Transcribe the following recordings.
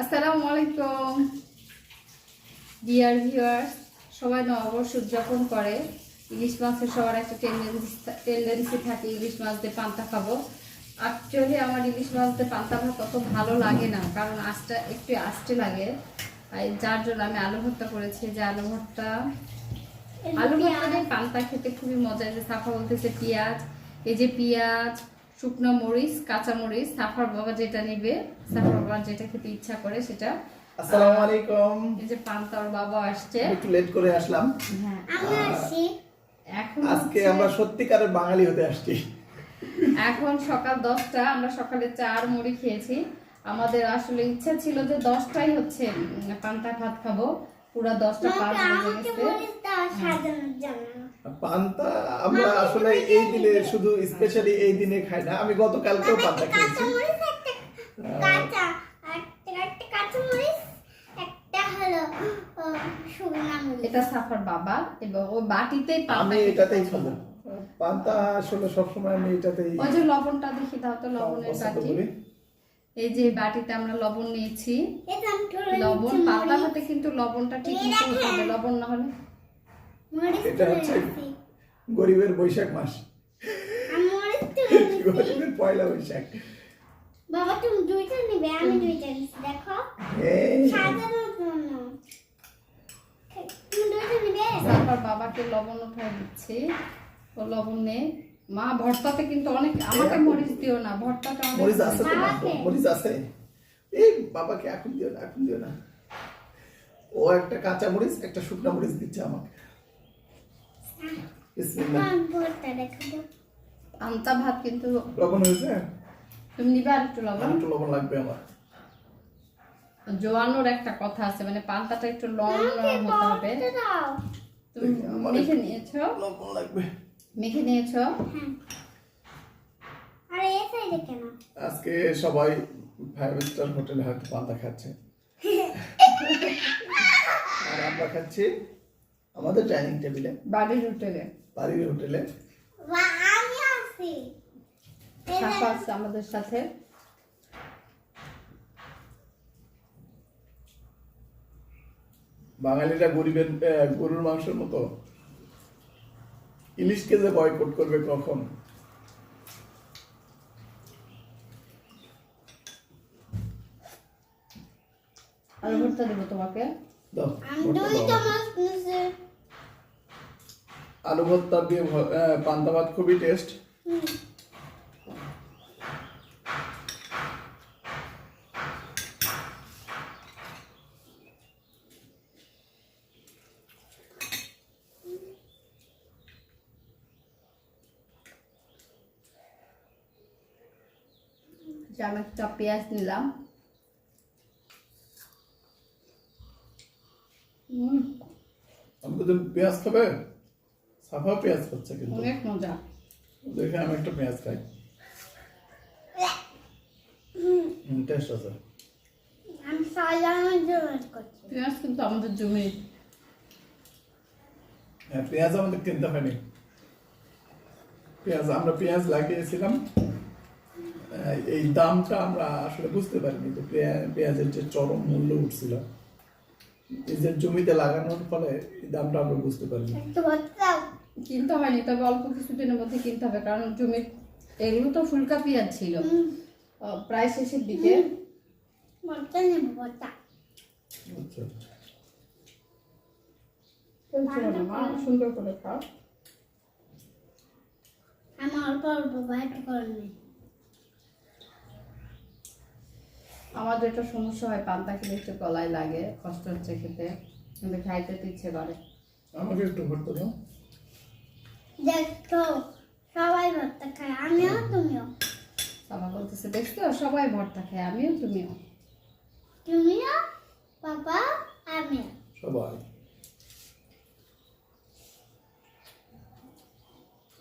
আসসালামু আলাইকুম। Dear viewers সবাই নববর্ষ উদযাপন করে। ইলিশ মাছের সবার একটা টেন্ডেন্সি টেন্ডেন্সি থাকে ইলিশ মাছ দিয়ে পান্তা খাব। অ্যাকচুয়ালি আমার ইলিশ মাছ দিয়ে পান্তা ভাত অত ভালো লাগে না কারণ আঁচটা একটু আস্তে লাগে। আর যার জন্য আমি আলু ভর্তা করেছি যে আলু ভর্তা আলু ভর্তা দিয়ে পান্তা খেতে খুবই মজা যে সাফা বলতেছে পেঁয়াজ। এই যে পেঁয়াজ শুকনো মরিচ কাঁচা মরিচ সাফার বাবা যেটা নিবে সাফার বাবা যেটা খেতে ইচ্ছা করে সেটা। আসসালামু আলাইকুম। এই যে পান্তা ওর বাবা আসছে। একটু লেট করে আসলাম। হ্যাঁ। আমি আসি। এখন আজকে আমরা সত্যিকারের বাঙালি হতে আসছি। এখন সকাল দশটা আমরা সকালে চার মুড়ি খেয়েছি। আমাদের আসলে ইচ্ছা ছিল যে দশটাই হচ্ছে পান্তা ভাত খাব। পুরা জন্য। পান্তা আমরা আসলে এই দিনে শুধু স্পেশালি এই দিনে খাই না আমি গতকালকেও পান্তা খেয়েছি। এটা সাফার বাবা এবং ও বাটিতেই পান্তা আমি এটাতেই খাব। পান্তা আসলে সবসময় আমি এটাতেই ওই যে লবণটা দেখি দাও তো লবণের করি এই যে বাটিতে আমরা লবণ নিয়েছি। লবণ পাতা। ভাতে কিন্তু লবণটা ঠিক মতো হতে হবে লবণ না হলে। এটা হচ্ছে গরিবের বৈশাখ মাস। গরিবের পয়লা বৈশাখ। বাবা তুমি দুইটা নিবে আমি দুইটা নিচ্ছি দেখো। এই সাজানোর জন্য। তুমি দুইটা নিবে? তারপর বাবাকে লবণ উঠায় দিচ্ছি। ও লবণ নে মা ভর্তাতে কিন্তু অনেক আমাকে মরিচ দিও না ভর্তাটা অনেক মরিচ আছে তো। মরিচ আছে? এই বাবাকে এখন দিও না এখন দিও না। ও একটা কাঁচা মরিচ একটা শুকনা মরিচ দিচ্ছে আমাকে। পান্তা ভাত কিন্তু লবণ হয়েছে? তুমি নিবে আর একটু লবণ। একটু লবণ লাগবে আমার। জোয়ানোর একটা কথা আছে মানে পান্তাটা একটু লং লং হতে হবে। তুমি দেখি, আমার নিয়েছো? লবণ লাগবে। মেখে নিয়েছো? হ্যাঁ আর এই সাইডে কেন? আজকে সবাই ফাইভ স্টার হোটেলে হয়তো পান্তা খাচ্ছে। আর আমরা খাচ্ছি আমাদের ডাইনিং টেবিলে বাড়ির হোটেলে বাড়ির হোটেলে আমি আছি। এই আছে আমাদের সাথে। বাঙালিরা গরিবের গরুর মাংসের মতো। ইলিশকে যে বয়কট করবে কখন? আলু ভর্তা দেবো তোমাকে। আলু দিয়ে পান্তা ভাত খুবই টেস্ট যে পেঁয়াজ নিলাম। হুম, পেঁয়াজ খাবে? সাফা পেঁয়াজ খাচ্ছে কিন্তু। অনেক মজা। দেখে আমি একটা পেঁয়াজ খাই। টেস্ট আছে। আমি সাজানোর জন্য করছি। পেঁয়াজ কিন্তু আমাদের জমি। হ্যাঁ পেঁয়াজ আমাদের কিনতে হয়নি। পেঁয়াজ আমরা পেঁয়াজ লাগিয়েছিলাম। এই দামটা আমরা আসলে বুঝতে পারিনি তো পেঁয়াজের যে চরম মূল্য উঠছিল। যে জমিতে লাগানোর ফলে দামটা আমরা বুঝতে পারিনি। কিনতে হয়নি তবে অল্প কিছুদিনের মধ্যে কিনতে হবে কারণ জমির এগুলো তো ফুলকা পেঁয়াজ ছিল। প্রায় শেষের দিকে। আচ্ছা মা সুন্দর করে খাও। আমি অল্প অল্প বাইট করে নেই আমার যেটা সমস্যা হয় পান্তা খেলে একটু গলায় লাগে কষ্ট হচ্ছে খেতে কিন্তু খাইতে তো ইচ্ছে করে। আমাকে একটু ভর্তা দাও। দেখো সবাই ভর্তা খায় আমিও তুমিও। বাবা বলতেছে দেখছ সবাই ভর্তা খায় আমিও তুমিও। তুমিও বাবা আমিও। সবাই।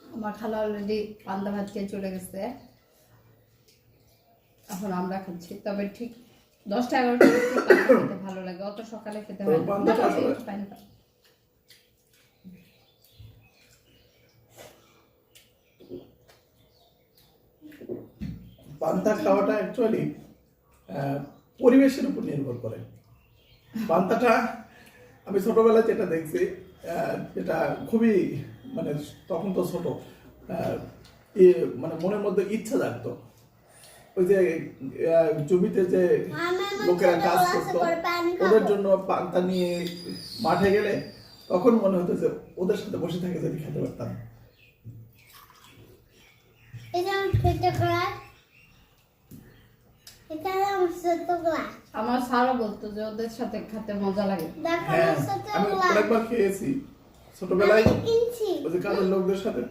আমার খালা অলরেডি পান্তা ভাত খেয়ে চলে গেছে। এখন আমরা খাচ্ছি। তবে ঠিক দশটা এগারোটা খেতে ভালো লাগে। অত সকালে খেতে হয় না। পান্তা খাওয়াটা অ্যাকচুয়ালি পরিবেশের উপর নির্ভর করে। পান্তাটা আমি ছোটবেলায় যেটা দেখছি আহ, যেটা খুবই মানে তখন তো ছোট মানে মনের মধ্যে ইচ্ছা জাগতো। ওই যে জমিতে যে আমার মতো লোকেরা কাজ করতো। ওদের জন্য পান্তা নিয়ে মাঠে গেলে তখন মনে হতো যে ওদের সাথে বসে থেকে যদি খেতে পারতাম। আমার স্যারও বলতো যে ওদের সাথে খেতে মজা লাগে। দেখো হ্যাঁ আমি অনেকবার খেয়েছি। ছোটবেলায় ওই যে কাজের লোকদের সাথে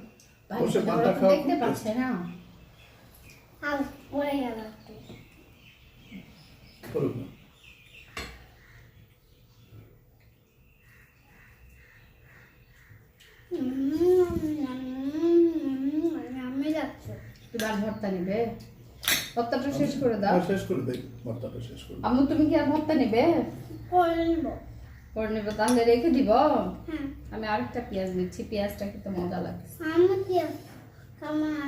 বসে পান্তা খাওয়া দেখতে পাচ্ছে না ভর্তা নিবে। ভর্তাটা শেষ করে দাও। হ্যাঁ, শেষ করে দেই। ভর্তাটা শেষ করে আম্মু তুমি কি আর ভর্তা নিবে? করে নিব। করে নিবে তাহলে রেখে দিব? হ্যাঁ। আমি আরেকটা পেঁয়াজ নিচ্ছি পেঁয়াজটা খেতে মজা লাগে আমি কি কারণ আমি কিন্তু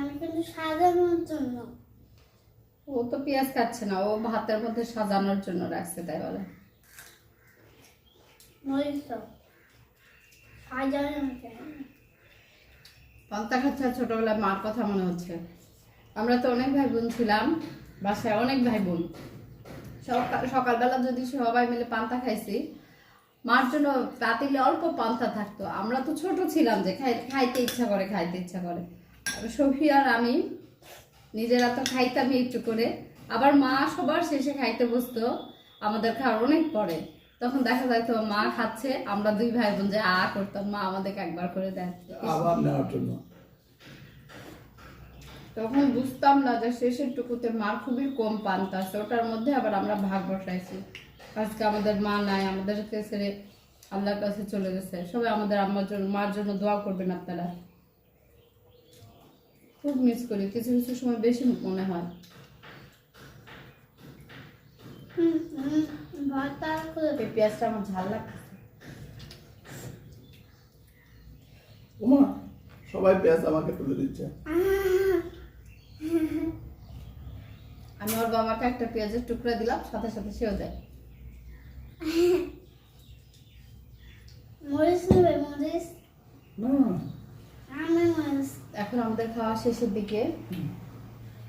সাজানোর জন্য। ও তো পেঁয়াজ খাচ্ছে না ও ভাতের মধ্যে সাজানোর জন্য রাখছে তাই বলে। পান্তা খাচ্ছে ছোটবেলায় মার কথা মনে হচ্ছে। আমরা তো অনেক ভাই বোন ছিলাম বাসায় অনেক ভাই বোন সকাল সকালবেলা যদি সবাই মিলে পান্তা খাইছি মার জন্য পাতিলে অল্প পান্তা থাকতো। আমরা তো ছোট ছিলাম যে খাইতে ইচ্ছা করে খাইতে ইচ্ছা করে। সফি আর আমি নিজেরা তো খাইতামই একটু করে। আবার মা সবার শেষে খাইতে বসতো আমাদের খাওয়ার অনেক পরে। তখন দেখা যাইতো মা খাচ্ছে আমরা দুই ভাই বোন যে আ করতাম মা আমাদেরকে একবার করে দেয়। আবার নেওয়ার জন্য। তখন বুঝতাম না যে শেষের টুকুতে মার খুবই কম পান্তা আছে ওটার মধ্যে আবার আমরা ভাগ বসাইছি। আজকে আমাদের মা নাই আমাদেরকে ছেড়ে আল্লাহর কাছে চলে গেছে। সবাই আমাদের আম্মার জন্য মার জন্য দোয়া করবেন আপনারা। খুব মিস করি। কিছু কিছু সময় বেশি মনে হয়। পেঁয়াজটা আমার ঝাল লাগছে ওমা সবাই পেঁয়াজ আমাকে তুলে দিচ্ছে। আমি ওর বাবাকে একটা পেঁয়াজের টুকরা দিলাম সাথে সাথে সেও দেয় মরিচ নেবে মরিচ না আমি মরিচ এখন আমাদের খাওয়া শেষের দিকে।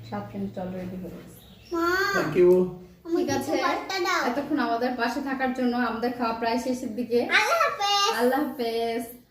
সাত মিনিট অলরেডি হয়ে গেছে। থ্যাংক ইউ ঠিক আছে। এতক্ষণ আমাদের পাশে থাকার জন্য আমাদের খাওয়া প্রায় শেষের দিকে। আল্লাহ হাফেজ। আল্লাহ হাফেজ।